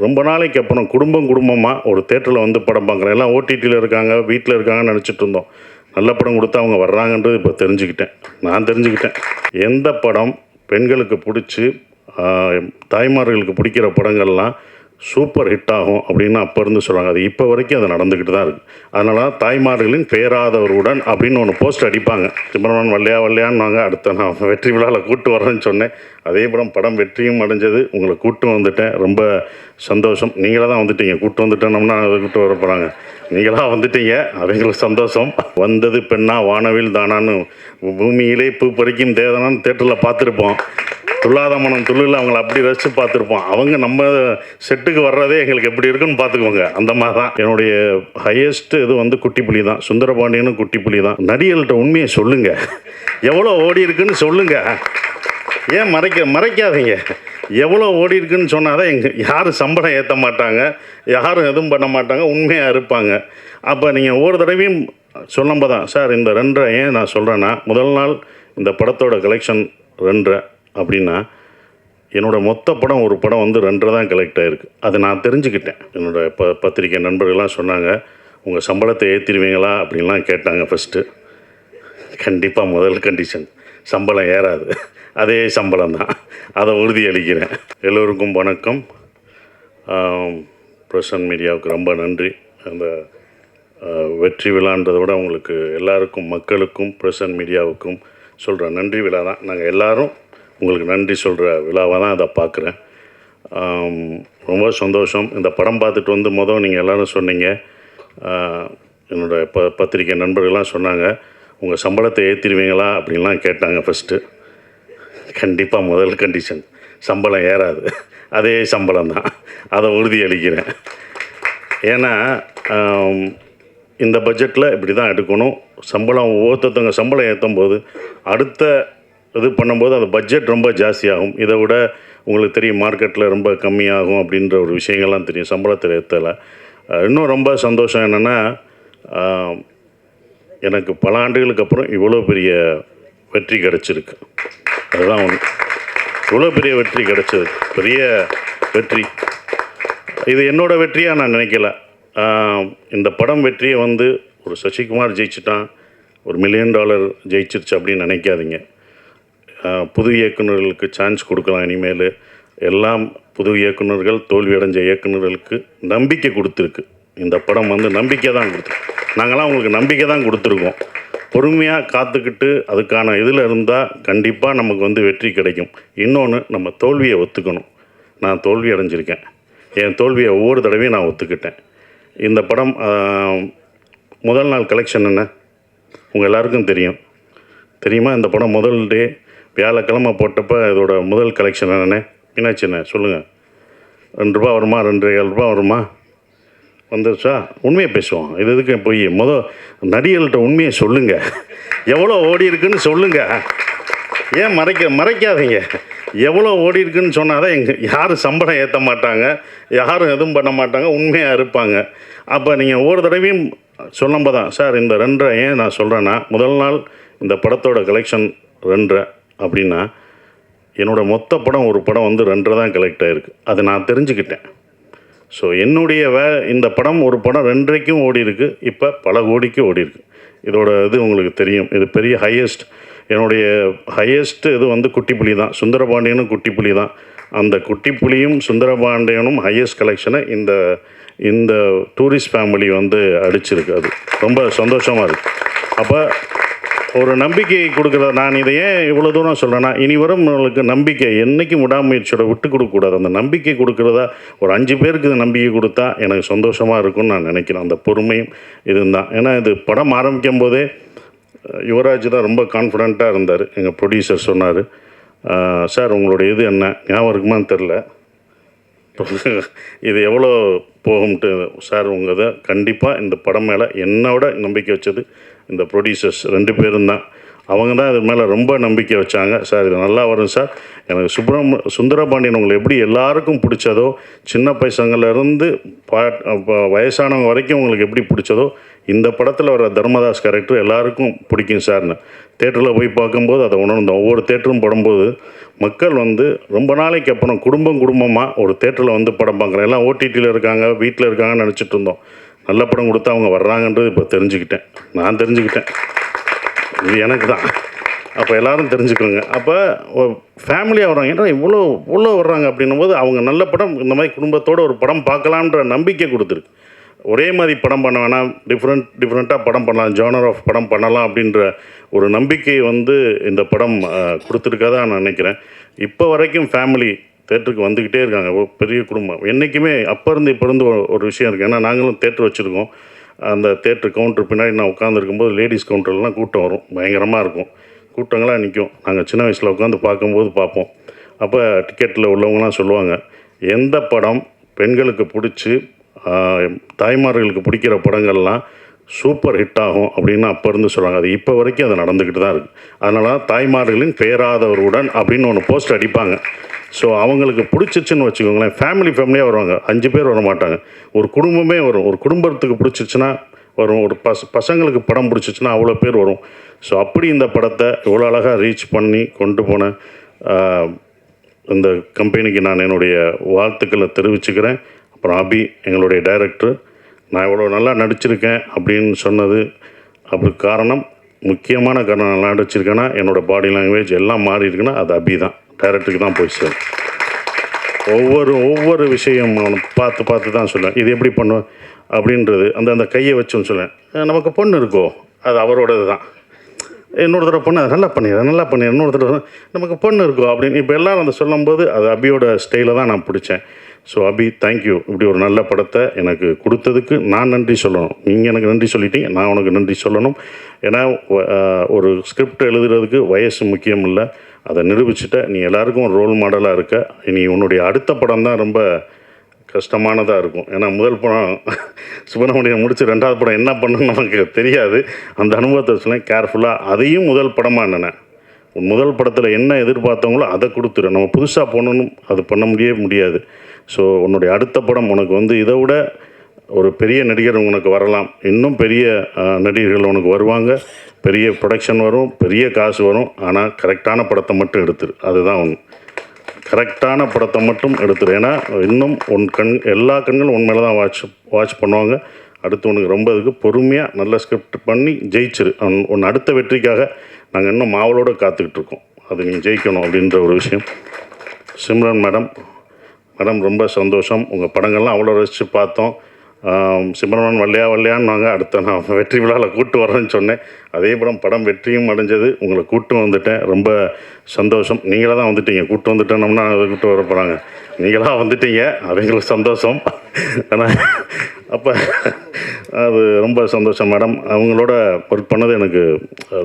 ரொம்ப நாளைக்கு அப்புறம் குடும்பம் குடும்பமாக ஒரு தேட்டரில் வந்து படம் பார்க்குறேன். எல்லாம் ஓடிடியில் இருக்காங்க வீட்டில் இருக்காங்கன்னு நினச்சிட்டு இருந்தோம். நல்ல படம் கொடுத்தா அவங்க வர்றாங்கன்றது இப்போ தெரிஞ்சுக்கிட்டேன். நான் தெரிஞ்சுக்கிட்டேன். எந்த படம் பெண்களுக்கு பிடிச்சி தாய்மார்களுக்கு பிடிக்கிற படங்கள்லாம் சூப்பர் ஹிட் ஆகும் அப்படின்னு அப்போ இருந்து சொல்கிறாங்க அது இப்போ வரைக்கும் அது நடந்துக்கிட்டு தான் இருக்குது அதனால தான் தாய்மார்களின் பேராதவருடன் அப்படின்னு ஒன்று போஸ்ட் அடிப்பாங்க. சிம்மரன் வல்லையா வல்லையான்னு அடுத்த நான் வெற்றி விழாவில் கூட்டு வரேன்னு சொன்னேன். அதே படம் படம் வெற்றியும் அடைஞ்சது. உங்களை கூட்டு வந்துட்டேன். ரொம்ப சந்தோஷம். நீங்களாக தான் வந்துட்டீங்க. கூட்டு வந்துட்டோம்னா அதை கூட்டு வர போகிறாங்க நீங்களாக வந்துட்டீங்க. அது எங்களுக்கு சந்தோஷம். வந்தது பெண்ணா வானவில் தானான்னு பூமியிலே பூ பறிக்கும் தேவனான்னு தேட்டரில் பார்த்துருப்போம். துல்லாத மனம் துள்ளில் அவங்கள அப்படி ரசித்து பார்த்துருப்போம். அவங்க நம்ம செட்டு வீட்டுக்கு வர்றதே எங்களுக்கு எப்படி இருக்குன்னு பார்த்துக்கோங்க. அந்த மாதிரி தான். என்னுடைய ஹையஸ்ட் இது வந்து குட்டி புலி தான். சுந்தரபாண்டியனும் குட்டி புலி தான் நடிகர்கள்ட்ட உண்மையை சொல்லுங்கள் எவ்வளோ ஓடி இருக்குன்னு சொல்லுங்கள் ஏன் மறைக்க மறைக்காதீங்க. எவ்வளோ ஓடி இருக்குன்னு சொன்னால் தான் எங்கள் யாரும் சம்பளம் ஏற்ற மாட்டாங்க. யாரும் எதுவும் பண்ண மாட்டாங்க. உண்மையாக இருப்பாங்க. அப்போ நீங்கள் ஒவ்வொரு தடவையும் சொல்லும்போது தான் சார் இந்த ரெண்டரை ஏன் நான் சொல்கிறேன்னா முதல் நாள் இந்த படத்தோட கலெக்ஷன் ரெண்டரை அப்படின்னா என்னோடய மொத்த படம் ஒரு படம் வந்து ரெண்டரை தான் கலெக்ட் ஆகிருக்கு அதை நான் தெரிஞ்சுக்கிட்டேன். என்னோட ப பத்திரிக்கை நண்பர்கள்லாம் சொன்னாங்க உங்கள் சம்பளத்தை ஏற்றிடுவீங்களா அப்படின்லாம் கேட்டாங்க ஃபஸ்ட்டு கண்டிப்பாக முதல் கண்டிஷன் சம்பளம் ஏறாது. அதே சம்பளம் தான். அதை உறுதி அளிக்கிறேன் எல்லோருக்கும் வணக்கம். பிரசன் மீடியாவுக்கு ரொம்ப நன்றி. அந்த வெற்றி விழான்றதை விட உங்களுக்கு எல்லாருக்கும் மக்களுக்கும் பிரசன் மீடியாவுக்கும் சொல்கிற நன்றி விழா தான். நாங்கள் எல்லோரும் உங்களுக்கு நன்றி சொல்கிற விழாவாக தான் அதை பார்க்குறேன். ரொம்ப சந்தோஷம். இந்த படம் பார்த்துட்டு வந்து மொதல் நீங்கள் எல்லோரும் சொன்னீங்க. என்னோடய என்னோட ப பத்திரிக்கை நண்பர்கள்லாம் சொன்னாங்க. உங்கள் சம்பளத்தை ஏற்றிடுவீங்களா அப்படின்லாம் கேட்டாங்க ஃபஸ்ட்டு கண்டிப்பாக முதல் கண்டிஷன் சம்பளம் ஏறாது. அதே சம்பளம் தான். அதை உறுதி அளிக்கிறேன். ஏன்னா இந்த பட்ஜெட்டில் இப்படி தான் எடுக்கணும். சம்பளம் ஒவ்வொருத்தவங்க சம்பளம் ஏற்றும் போது அடுத்த இது பண்ணும்போது அந்த பட்ஜெட் ரொம்ப ஜாஸ்தியாகும். இதை விட உங்களுக்கு தெரியும் மார்க்கெட்டில் ரொம்ப கம்மியாகும் அப்படின்ற ஒரு விஷயங்கள்லாம் தெரியும். சம்பளத்தில் ஏற்றலை இன்னும் ரொம்ப சந்தோஷம் என்னென்னா எனக்கு பல ஆண்டுகளுக்கு அப்புறம் இவ்வளோ பெரிய வெற்றி கிடச்சிருக்கு. அதுதான் ஒன்று இவ்வளோ பெரிய வெற்றி கிடச்சது. பெரிய வெற்றி. இது என்னோடய வெற்றியாக நான் நினைக்கல. இந்த படம் வெற்றியை வந்து ஒரு சசிகுமார் ஜெயிச்சிட்டான். ஒரு மில்லியன் டாலர் ஜெயிச்சிருச்சு அப்படின்னு நினைக்காதீங்க. புது இயக்குனர்களுக்கு சான்ஸ் கொடுக்கலாம் இனிமேல். எல்லாம் புது இயக்குனர்கள் தோல்வியடைஞ்ச இயக்குநர்களுக்கு இயக்குனர்களுக்கு நம்பிக்கை கொடுத்துருக்கு. இந்த படம் வந்து நம்பிக்கை தான் கொடுத்துருக்கு. நாங்களாம் உங்களுக்கு நம்பிக்கை தான் கொடுத்துருக்கோம். பொறுமையாக காத்துக்கிட்டு அதுக்கான இதில் இருந்தால் கண்டிப்பாக நமக்கு வந்து வெற்றி கிடைக்கும். இன்னொன்று நம்ம தோல்வியை ஒத்துக்கணும். நான் தோல்வி அடைஞ்சிருக்கேன். என் தோல்வியை ஒவ்வொரு தடவையும் நான் ஒத்துக்கிட்டேன். இந்த படம் முதல் நாள் கலெக்ஷன் என்ன? உங்கள் எல்லாருக்கும் தெரியும். தெரியுமா? இந்த படம் முதல் டே வியாழக்கிழமை போட்டப்போ இதோட முதல் கலெக்ஷன் என்னண்ணே மீனாட்சிண்ணே சொல்லுங்கள் ரெண்டு ரூபா வருமா? ரெண்டு ஏழு ரூபா வருமா? வந்துருச்சா? உண்மையை பேசுவோம். இது எதுக்கு போய் முத நடிகர்கள்ட்ட உண்மையை சொல்லுங்கள் எவ்வளோ ஓடி இருக்குன்னு சொல்லுங்கள் ஏன் மறைக்க மறைக்காதீங்க. எவ்வளோ ஓடி இருக்குன்னு சொன்னால் தான் எங்கள் யாரும் சம்பளம் ஏற்ற மாட்டாங்க. யாரும் எதுவும் பண்ண மாட்டாங்க. உண்மையாக இருப்பாங்க. அப்போ நீங்கள் ஒவ்வொரு தடவையும் சொல்லும்போது தான் சார் இந்த ரெண்டரை ஏன் நான் சொல்கிறேன்னா முதல் நாள் இந்த படத்தோட கலெக்ஷன் ரெண்டரை அப்படின்னா என்னோடய மொத்த படம் ஒரு படம் வந்து ரெண்டரை தான் கலெக்ட் ஆகிருக்கு அதை நான் தெரிஞ்சுக்கிட்டேன். ஸோ என்னுடைய வே இந்த படம் ஒரு படம் ரெண்டரைக்கும் ஓடி இருக்குது இப்போ பல கோடிக்கும் ஓடி இருக்கு. இதோட இது உங்களுக்கு தெரியும். இது பெரிய ஹையஸ்ட் என்னுடைய ஹையஸ்ட் இது வந்து குட்டி புலி தான். சுந்தரபாண்டியனும் குட்டி புலி தான். அந்த குட்டிப்புலியும் சுந்தரபாண்டியனும் ஹையஸ்ட் கலெக்ஷனை இந்த இந்த டூரிஸ்ட் ஃபேமிலி வந்து அடிச்சிருக்கு. அது ரொம்ப சந்தோஷமாக இருக்குது அப்போ ஒரு நம்பிக்கை கொடுக்குறத நான் இதை ஏன் இவ்வளோ தூரம் சொல்கிறேன்னா இனி வரும் நம்மளுக்கு நம்பிக்கை என்றைக்கும் விடாமுயற்சியோட விட்டு கொடுக்கக்கூடாது. அந்த நம்பிக்கை கொடுக்குறதா ஒரு அஞ்சு பேருக்கு இந்த நம்பிக்கை கொடுத்தா எனக்கு சந்தோஷமாக இருக்கும்னு நான் நினைக்கிறேன். அந்த பொறுமையும் இதுதான். ஏன்னா இது படம் ஆரம்பிக்கும் போதே யுவராஜ் தான் ரொம்ப கான்ஃபிடண்ட்டாக இருந்தார். எங்கள் ப்ரொடியூசர் சொன்னார் சார் உங்களுடைய இது என்ன? ஞாபகம் இருக்குமான்னு தெரில இது எவ்வளோ போகும்ட்டு சார் உங்கள் இதை கண்டிப்பாக இந்த படம் மேலே என்னோட நம்பிக்கை வச்சது இந்த ப்ரொடியூசர்ஸ் ரெண்டு பேரும் தான். அவங்க தான் இது மேலே ரொம்ப நம்பிக்கை வச்சாங்க. சார் இது நல்லா வரும் சார். எனக்கு சுப்ரம் சுந்தரபாண்டியன் உங்களை எப்படி எல்லாருக்கும் பிடிச்சதோ சின்ன பைசங்கள்லேருந்து பா வயசானவங்க வரைக்கும் உங்களுக்கு எப்படி பிடிச்சதோ இந்த படத்தில் வர தர்மதாஸ் கேரக்டர் எல்லாருக்கும் பிடிக்கும் சார்னு. தேட்டரில் போய் பார்க்கும்போது அதை உணர்ந்தோம். ஒவ்வொரு தேட்டரும் படும்போது மக்கள் வந்து ரொம்ப நாளைக்கு அப்புறம் குடும்பம் குடும்பமாக ஒரு தேட்டரில் வந்து படம் பார்க்குறேன் எல்லாம் ஓடிடியில் இருக்காங்க வீட்டில் இருக்காங்கன்னு நினச்சிட்டு இருந்தோம். நல்ல படம் கொடுத்து அவங்க வர்றாங்கன்றது இப்போ தெரிஞ்சுக்கிட்டேன். நான் தெரிஞ்சுக்கிட்டேன். இது எனக்கு தான் அப்போ எல்லாரும் தெரிஞ்சுக்கிறோங்க அப்போ ஃபேமிலியாக வர்றாங்க. ஏன்னா இவ்வளோ இவ்வளோ வர்றாங்க அப்படின்னும் போது அவங்க நல்ல படம் இந்த மாதிரி குடும்பத்தோடு ஒரு படம் பார்க்கலான்ற நம்பிக்கை கொடுத்துருக்கு. ஒரே மாதிரி படம் பண்ண வேணாம். டிஃப்ரெண்ட் டிஃப்ரெண்ட்டாக படம் பண்ணலாம். ஜானர் ஆஃப் படம் பண்ணலாம் அப்படின்ற ஒரு நம்பிக்கை வந்து இந்த படம் கொடுத்துருக்கதா நான் நினைக்கிறேன். இப்போ வரைக்கும் ஃபேமிலி தேட்டருக்கு வந்துக்கிட்டே இருக்காங்க. பெரிய குடும்பம். என்றைக்குமே அப்போ இருந்து இப்போ இருந்து ஒரு- விஷயம் இருக்குது ஏன்னா நாங்களும் தேட்டர் வச்சுருக்கோம். அந்த தேட்டர் கவுண்டர் பின்னாடி நான் உட்காந்துருக்கும்போது லேடிஸ் கவுண்டர்லாம் கூட்டம் வரும். பயங்கரமாக இருக்கும். கூட்டங்களாக நிற்கும் நாங்கள் சின்ன வயசில் உட்காந்து பார்க்கும்போது பார்ப்போம். அப்போ டிக்கெட்டில் உள்ளவங்களாம் சொல்லுவாங்க எந்த படம் பெண்களுக்கு பிடிச்சி தாய்மார்களுக்கு பிடிக்கிற படங்கள்லாம் சூப்பர் ஹிட் ஆகும் அப்படின்னு அப்போ இருந்து சொல்கிறாங்க அது இப்போ வரைக்கும் அது நடந்துக்கிட்டு தான் இருக்குது அதனால தான் தாய்மார்களின் பேராதவருடன் அப்படின்னு ஒன்று போஸ்ட் அடிப்பாங்க. ஸோ அவங்களுக்கு பிடிச்சிச்சுன்னு வச்சுக்கோங்களேன். ஃபேமிலி ஃபேமிலியாக வருவாங்க. அஞ்சு பேர் வர மாட்டாங்க. ஒரு குடும்பமே வரும். ஒரு குடும்பத்துக்கு பிடிச்சிச்சுன்னா வரும். ஒரு பச பசங்களுக்கு படம் பிடிச்சிச்சுன்னா அவ்வளோ பேர் வரும். ஸோ அப்படி இந்த படத்தை இவ்வளோ அழகாக ரீச் பண்ணி கொண்டு போன இந்த கம்பெனிக்கு நான் என்னுடைய வாழ்த்துக்களை தெரிவிச்சுக்கிறேன். அப்புறம் அபி எங்களுடைய டைரக்டர் நான் இவ்வளோ நல்லா நடிச்சிருக்கேன் அப்படின்னு சொன்னது அப்படி காரணம் முக்கியமான காரணம் நல்லா நடிச்சிருக்கேன்னா என்னோடய பாடி லாங்குவேஜ் எல்லாம் மாறி இருக்குன்னா அது அபி தான். டைரக்டருக்கு தான் போய் சேரும். ஒவ்வொரு ஒவ்வொரு விஷயம் பார்த்து பார்த்து தான் சொல்லுவேன். இது எப்படி பண்ணுவேன் அப்படின்றது அந்த அந்த கையை வச்சுன்னு சொல்லுவேன். நமக்கு பொண்ணு இருக்கோ? அது அவரோடது தான். இன்னொரு தடவை பொண்ணு அதை நல்லா பண்ணிடுறேன் நல்லா பண்ணிடுறேன் இன்னொரு தடவை நமக்கு பொண்ணு இருக்கோ? அப்படின்னு. இப்போ எல்லாரும் அதை சொல்லும்போது அது அபியோட ஸ்டைலை தான் நான் பிடிச்சேன். ஸோ அபி தேங்க்யூ இப்படி ஒரு நல்ல படத்தை எனக்கு கொடுத்ததுக்கு நான் நன்றி சொல்லணும். நீங்கள் எனக்கு நன்றி சொல்லிட்டீங்க நான் உனக்கு நன்றி சொல்லணும். ஏன்னா ஒரு ஸ்கிரிப்ட் எழுதுறதுக்கு வயசு முக்கியம் இல்லை. அதை நிரூபிச்சுட்ட நீ எல்லாருக்கும் ஒரு ரோல் மாடலாக இருக்க. நீ உன்னுடைய அடுத்த படம் தான் ரொம்ப கஷ்டமானதாக இருக்கும். ஏன்னா முதல் படம் சுப்பிரமணியம் முடிச்சு ரெண்டாவது படம் என்ன பண்ணணும்னு நமக்கு தெரியாது. அந்த அனுபவத்தை சொன்னேன் கேர்ஃபுல்லாக அதையும் முதல் படமாக என்னென்ன முதல் படத்தில் என்ன எதிர்பார்த்தவங்களோ அதை கொடுத்துரு. நம்ம புதுசாக போகணும் அது பண்ண முடியவே முடியாது. ஸோ உன்னுடைய அடுத்த படம் உனக்கு வந்து இதை விட ஒரு பெரிய நடிகர் உனக்கு வரலாம். இன்னும் பெரிய நடிகர்கள் உனக்கு வருவாங்க. பெரிய ப்ரொடக்ஷன் வரும் பெரிய காசு வரும். ஆனால் கரெக்டான படத்தை மட்டும் எடுத்துரு. அதுதான் ஒன்று கரெக்டான படத்தை மட்டும் எடுத்துரு. ஏன்னா இன்னும் உன் கண் எல்லா கண்களும் உன் மேலே தான் வாட்ச் வாட்ச் பண்ணுவாங்க. அடுத்து உனக்கு ரொம்ப இதுக்கு பொறுமையாக நல்ல ஸ்கிரிப்ட் பண்ணி ஜெயிச்சிரு. உன் உன் அடுத்த வெற்றிக்காக நாங்கள் இன்னும் மாவலோடு காத்துக்கிட்டு இருக்கோம். அது நீ ஜெயிக்கணும் அப்படின்ற ஒரு விஷயம். சிம்ரன் மேடம் மேடம் ரொம்ப சந்தோஷம். உங்கள் படங்கள்லாம் அவ்வளோ ரசித்து பார்த்தோம். ஆம், வல்லையா வல்லையான்னு அடுத்த நான் வெற்றி விழாவில் கூட்டு வரேன்னு சொன்னேன். அதே படம் படம் வெற்றியும் அடைஞ்சது. உங்களை கூட்டு வந்துட்டேன். ரொம்ப சந்தோஷம். நீங்களாக தான் வந்துட்டீங்க. கூட்டு வந்துட்டோம்னா அதை கூட்டு வர போகிறாங்க நீங்களாக வந்துட்டீங்க. அது எங்களுக்கு சந்தோஷம். ஆனால் அப்போ அது ரொம்ப சந்தோஷம் மேடம். அவங்களோட ஒர்க் பண்ணது எனக்கு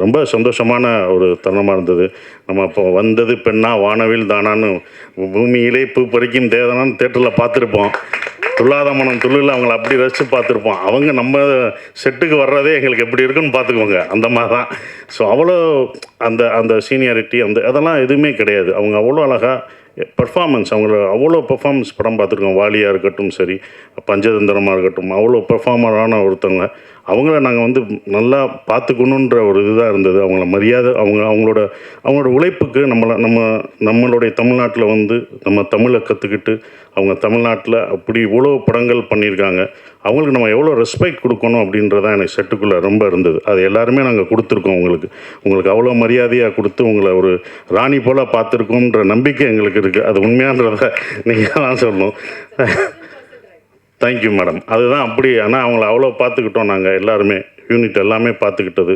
ரொம்ப சந்தோஷமான ஒரு தருணமாக இருந்தது. நம்ம இப்போ வந்தது பெண்ணா வானவில் தானான்னு பூமியிலே பூ பறிக்கும் தேவனான்னு தேட்டரில் பார்த்துருப்போம். துள்ளாத மனம் துள்ளில் அவங்கள அப்படி ரசித்து பார்த்துருப்போம். அவங்க நம்ம செட்டுக்கு வர்றதே எங்களுக்கு எப்படி இருக்குன்னு பார்த்துக்குவோங்க. அந்த மாதிரி தான். ஸோ அவ்வளோ அந்த அந்த சீனியாரிட்டி அந்த அதெல்லாம் எதுவுமே கிடையாது. அவங்க அவ்வளோ அழகாக பெர்ஃபார்மன்ஸ் அவங்கள அவ்வளோ பெர்ஃபார்மன்ஸ் படம் பார்த்துருக்கோம். வாலியாக இருக்கட்டும் சரி பஞ்சதந்திரமாக இருக்கட்டும் அவ்வளோ பெர்ஃபார்மரான ஒருத்தவங்க அவங்கள நாங்கள் வந்து நல்லா பார்த்துக்கணுன்ற ஒரு இதுதான் இருந்தது. அவங்கள மரியாதை அவங்க அவங்களோட அவங்களோட உழைப்புக்கு நம்மளை நம்ம நம்மளுடைய தமிழ்நாட்டில் வந்து நம்ம தமிழை கற்றுக்கிட்டு அவங்க தமிழ்நாட்டில் அப்படி இவ்வளோ படங்கள் பண்ணியிருக்காங்க. அவங்களுக்கு நம்ம எவ்வளோ ரெஸ்பெக்ட் கொடுக்கணும் அப்படின்றதான் எனக்கு செட்டுக்குள்ளே ரொம்ப இருந்தது. அது எல்லாருமே நாங்கள் கொடுத்துருக்கோம் உங்களுக்கு. உங்களுக்கு அவ்வளோ மரியாதையாக கொடுத்து உங்களை ஒரு ராணி போல் பார்த்துருக்கோன்ற நம்பிக்கை எங்களுக்கு இருக்குது அது உண்மையான்றத நீங்கள் தான் சொல்லணும் தேங்க்யூ மேடம் அதுதான் அப்படி. ஆனால் அவங்கள அவ்வளோ பார்த்துக்கிட்டோம் நாங்கள் எல்லாருமே. யூனிட் எல்லாமே பார்த்துக்கிட்டது.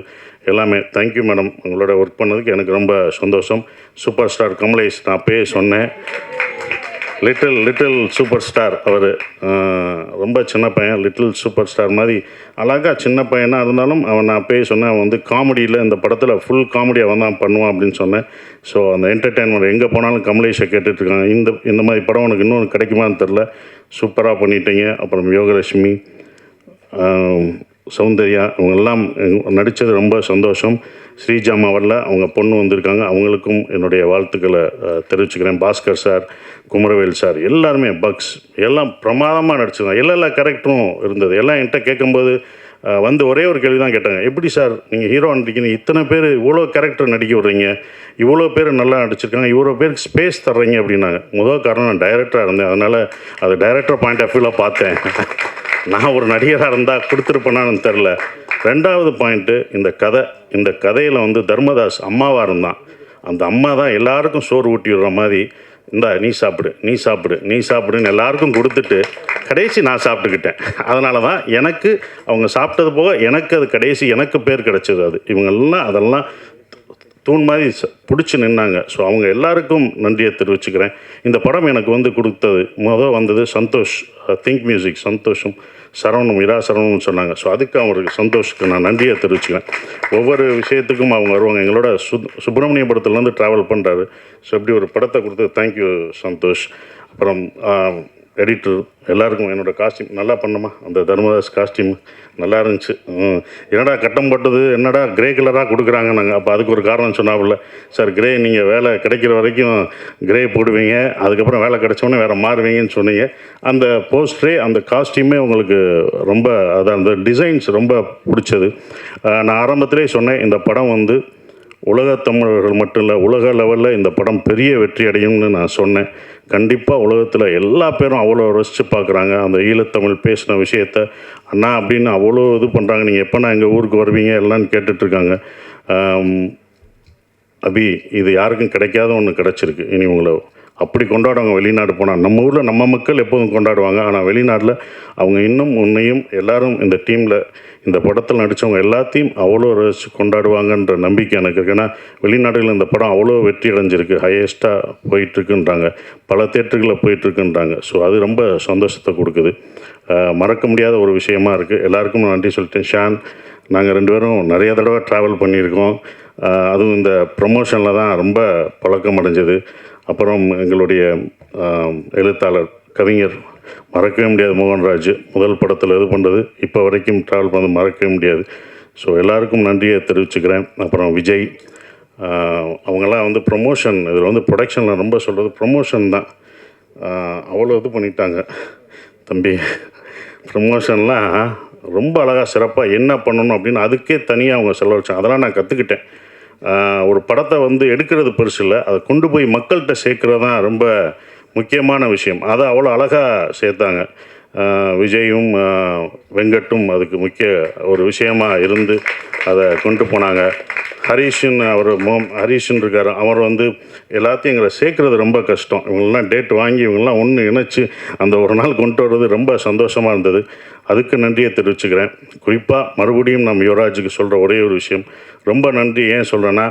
எல்லாமே தேங்க்யூ மேடம் உங்களோட ஒர்க் பண்ணதுக்கு எனக்கு ரொம்ப சந்தோஷம். சூப்பர் ஸ்டார் கமலேஷ் நான் அப்பயே சொன்னேன். லிட்டில் லிட்டில் சூப்பர் ஸ்டார் அவர் ரொம்ப சின்ன பையன் லிட்டில் சூப்பர் ஸ்டார் மாதிரி. அழகாக சின்ன பையனாக இருந்தாலும் அவன் நான் அப்பயே சொன்னேன் அவன் வந்து காமெடியில் இந்த படத்தில் ஃபுல் காமெடி அவன் தான் பண்ணுவான் அப்படின்னு சொன்னேன். ஸோ அந்த என்டர்டெயின்மெண்ட் எங்கே போனாலும் கமலேஷை கேட்டுட்ருக்காங்க. இந்த இந்த மாதிரி படம் உனக்கு இன்னும் கிடைக்குமான்னு தெரில சூப்பராக பண்ணிட்டீங்க. அப்புறம் யோகலட்சுமி சௌந்தர்யா இவங்கெல்லாம் நடித்தது ரொம்ப சந்தோஷம். ஸ்ரீஜா வரல அவங்க பொண்ணு வந்திருக்காங்க. அவங்களுக்கும் என்னுடைய வாழ்த்துக்களை தெரிவிச்சுக்கிறேன். பாஸ்கர் சார் குமரவேல் சார் எல்லாருமே பக்ஸ் எல்லாம் பிரமாதமாக நடிச்சிருந்தாங்க. எல்லா எல்லா கேரக்டரும் இருந்தது. எல்லாம் என்கிட்ட கேட்கும்போது வந்து ஒரே ஒரு கேள்வி தான் கேட்டாங்க. எப்படி சார் நீங்கள் ஹீரோ நடிக்கிறீங்க? இத்தனை பேர் இவ்வளோ கேரக்டர் நடிக்க விட்றீங்க? இவ்வளோ பேர் நல்லா நடிச்சிருக்காங்க. இவ்வளோ பேருக்கு ஸ்பேஸ் தர்றீங்க அப்படின்னாங்க. முதல் காரணம் நான் டைரக்டராக இருந்தேன். அதனால் அது டைரக்டர் பாயிண்ட் ஆஃப் வியூவில் பார்த்தேன். நான் ஒரு நடிகராக இருந்தால் கொடுத்துருப்பேனான்னு தெரில ரெண்டாவது பாயிண்ட்டு இந்த கதை இந்த கதையில் வந்து தர்மதாஸ் அம்மாவாக இருந்தான். அந்த அம்மா தான் எல்லாருக்கும் சோறு ஊட்டி விடுற மாதிரி இந்தா நீ சாப்பிடு நீ சாப்பிடு நீ சாப்பிடுன்னு எல்லாருக்கும் கொடுத்துட்டு கடைசி நான் சாப்பிட்டுக்கிட்டேன். அதனால தான் எனக்கு அவங்க சாப்பிட்டது போக எனக்கு அது கடைசி எனக்கு பேர் கிடச்சிது அது. இவங்கெல்லாம் அதெல்லாம் தூண் மாதிரி பிடிச்சி நின்னாங்க. ஸோ அவங்க எல்லாருக்கும் நன்றியை தெரிவிச்சுக்கிறேன். இந்த படம் எனக்கு வந்து கொடுத்தது முதல் வந்தது சந்தோஷ் திங்க் மியூசிக் சந்தோஷம் சரவணம் இரா சரவணம்னு சொன்னாங்க. ஸோ அதுக்கு அவருக்கு சந்தோஷத்துக்கு நான் நன்றியை தெரிவிச்சுக்கிறேன். ஒவ்வொரு விஷயத்துக்கும் அவங்க வருவாங்க. எங்களோட சு சுப்பிரமணியபுரத்துலேருந்து ட்ராவல் பண்ணுறாரு ஸோ இப்படி ஒரு படத்தை கொடுத்து தேங்க்யூ சந்தோஷ். அப்புறம் எடிட்டர் எல்லாருக்கும் என்னோடய காஸ்டியூம் நல்லா பண்ணமா அந்த தர்மதாஸ் காஸ்டியூம் நல்லா இருந்துச்சு. என்னடா கட்டம் போட்டது? என்னடா கிரே கலராக கொடுக்குறாங்க நாங்கள் அப்போ அதுக்கு ஒரு காரணம் சொன்னாப்புல. சார் கிரே நீங்கள் வேலை கிடைக்கிற வரைக்கும் கிரே போடுவீங்க. அதுக்கப்புறம் வேலை கிடைச்சோன்னே வேறு மாறுவீங்கன்னு சொன்னீங்க. அந்த போஸ்டரே அந்த காஸ்டியூமே உங்களுக்கு ரொம்ப அதான் அந்த டிசைன்ஸ் ரொம்ப பிடிச்சது. நான் ஆரம்பத்திலே சொன்னேன் இந்த படம் வந்து உலக தமிழர்கள் மட்டும் இல்லை உலக லெவலில் இந்த படம் பெரிய வெற்றி அடையும்னு நான் சொன்னேன். கண்டிப்பாக உலகத்தில் எல்லா பேரும் அவ்வளோ ரசித்து பார்க்குறாங்க. அந்த ஈழத்தமிழ் பேசின விஷயத்த அண்ணா அப்படின்னு அவ்வளோ இது பண்ணுறாங்க நீங்கள் எப்போ நான் எங்கள் ஊருக்கு வருவீங்க? எல்லாம்னு கேட்டுட்ருக்காங்க. அபி இது யாருக்கும் கிடைக்காத ஒன்று கிடச்சிருக்கு. இனி உங்களை அப்படி கொண்டாடுவாங்க. வெளிநாடு போனால் நம்ம ஊரில் நம்ம மக்கள் எப்போதும் கொண்டாடுவாங்க. ஆனால் வெளிநாட்டில் அவங்க இன்னும் உன்னையும் எல்லாரும் இந்த டீமில் இந்த படத்தில் நடித்தவங்க எல்லாத்தையும் அவ்வளோ ரசித்து கொண்டாடுவாங்கன்ற நம்பிக்கை எனக்கு இருக்குது ஏன்னா வெளிநாடுகளில் இந்த படம் அவ்வளோ வெற்றி அடைஞ்சிருக்கு. ஹையஸ்ட்டாக போயிட்டுருக்குன்றாங்க. பல தேட்டர்களில் போயிட்டுருக்குன்றாங்க. ஸோ அது ரொம்ப சந்தோஷத்தை கொடுக்குது. மறக்க முடியாத ஒரு விஷயமா இருக்குது எல்லாருக்கும் நான் நன்றி சொல்லிட்டேன். ஷான் நாங்கள் ரெண்டு பேரும் நிறைய தடவை ட்ராவல் பண்ணியிருக்கோம். அதுவும் இந்த ப்ரமோஷனில் தான் ரொம்ப பழக்கம் அடைஞ்சது அப்புறம் எங்களுடைய எழுத்தாளர் கவிஞர் மறக்கவே முடியாது மோகன்ராஜ் முதல் படத்தில் இது பண்ணுறது இப்போ வரைக்கும் ட்ராவல் பண்ணது மறக்கவே முடியாது. ஸோ எல்லாருக்கும் நன்றியை தெரிவிச்சுக்கிறேன். அப்புறம் விஜய். அவங்கெல்லாம் வந்து ப்ரொமோஷன் இதில் வந்து ப்ரொடக்ஷனில் ரொம்ப சொல்கிறது ப்ரொமோஷன் தான். அவ்வளோ இது பண்ணிட்டாங்க. தம்பி ப்ரமோஷன்லாம் ரொம்ப அழகாக சிறப்பாக என்ன பண்ணணும் அப்படின்னு அதுக்கே தனியாக அவங்க செலவழிச்சாங்க அதெல்லாம் நான் கற்றுக்கிட்டேன் ஒரு படத்தை வந்து எடுக்கிறது பெருசு இல்லை. அதை கொண்டு போய் மக்கள்கிட்ட சேர்க்குறது தான் ரொம்ப முக்கியமான விஷயம். அதை அவ்வளோ அழகாக சேர்த்தாங்க. விஜயும் வெங்கட்டும் அதுக்கு முக்கிய ஒரு விஷயமாக இருந்து அதை கொண்டு போனாங்க. ஹரீஷன் அவர் மோம் ஹரீஷன் இருக்கார். அவர் வந்து எல்லாத்தையும் எங்களை சேர்க்குறது ரொம்ப கஷ்டம். இவங்கெல்லாம் டேட் வாங்கி இவங்கெல்லாம் ஒன்று இணைச்சி அந்த ஒரு நாள் கொண்டு வர்றது ரொம்ப சந்தோஷமாக இருந்தது. அதுக்கு நன்றியை தெரிவிச்சுக்கிறேன். குறிப்பாக மறுபடியும் நம்ம யுவராஜுக்கு சொல்கிற ஒரே ஒரு விஷயம். ரொம்ப நன்றி. ஏன் சொல்கிறேன்னா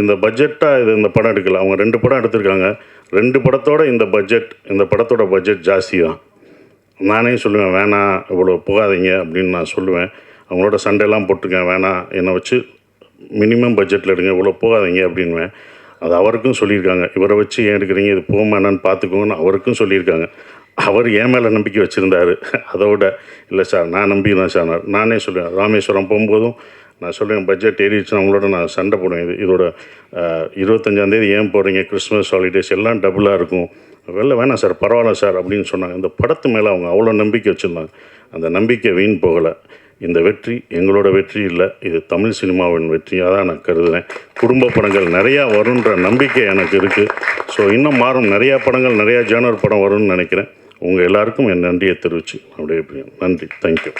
இந்த பட்ஜெட்டாக இது இந்த படம் எடுக்கல. அவங்க ரெண்டு படம் எடுத்திருக்காங்க. ரெண்டு படத்தோட இந்த பட்ஜெட் இந்த படத்தோட பட்ஜெட் ஜாஸ்தி தான் நானே சொல்லுவேன் வேணாம் இவ்வளோ போகாதீங்க அப்படின்னு நான் சொல்லுவேன். அவங்களோட சண்டைலாம் போட்டிருக்கேன் வேணாம் என்னை வச்சு மினிமம் பட்ஜெட்டில் எடுங்க இவ்வளோ போகாதீங்க அப்படின்வேன் அது அவருக்கும் சொல்லியிருக்காங்க. இவரை வச்சு ஏன் எடுக்கிறீங்க? இது போகுமா என்னன்னு பார்த்துக்கோங்கன்னு அவருக்கும் சொல்லியிருக்காங்க. அவர் என் மேலே நம்பிக்கை வச்சுருந்தாரு. அதோட இல்லை சார் நான் நம்பி தான் சார். நானே சொல்லுவேன் ராமேஸ்வரம் போகும்போதும் நான் சொல்லுவேன் பட்ஜெட் ஏறிடுச்சுன்னா அவங்களோட நான் சண்டை போடுவேன். இது இதோட இருபத்தஞ்சாந்தேதி ஏன் போகிறீங்க கிறிஸ்மஸ் ஹாலிடேஸ் எல்லாம் டபுளாக இருக்கும். வெளில வேணாம் சார் பரவாயில்ல சார் அப்படின்னு சொன்னாங்க. இந்த படத்து மேலே அவங்க அவ்வளோ நம்பிக்கை வச்சுருந்தாங்க. அந்த நம்பிக்கை வீண் போகலை. இந்த வெற்றி எங்களோட வெற்றி இல்லை. இது தமிழ் சினிமாவின் வெற்றியாக தான் நான் கருதுகிறேன் குடும்ப படங்கள் நிறையா வருன்ற நம்பிக்கை எனக்கு இருக்குது ஸோ இன்னும் மாறும். நிறையா படங்கள் நிறையா ஜேனர் படம் வரும்னு நினைக்கிறேன். உங்கள் எல்லாருக்கும் என் நன்றியை தெரிவிச்சு அப்படியே நன்றி. தேங்க்யூ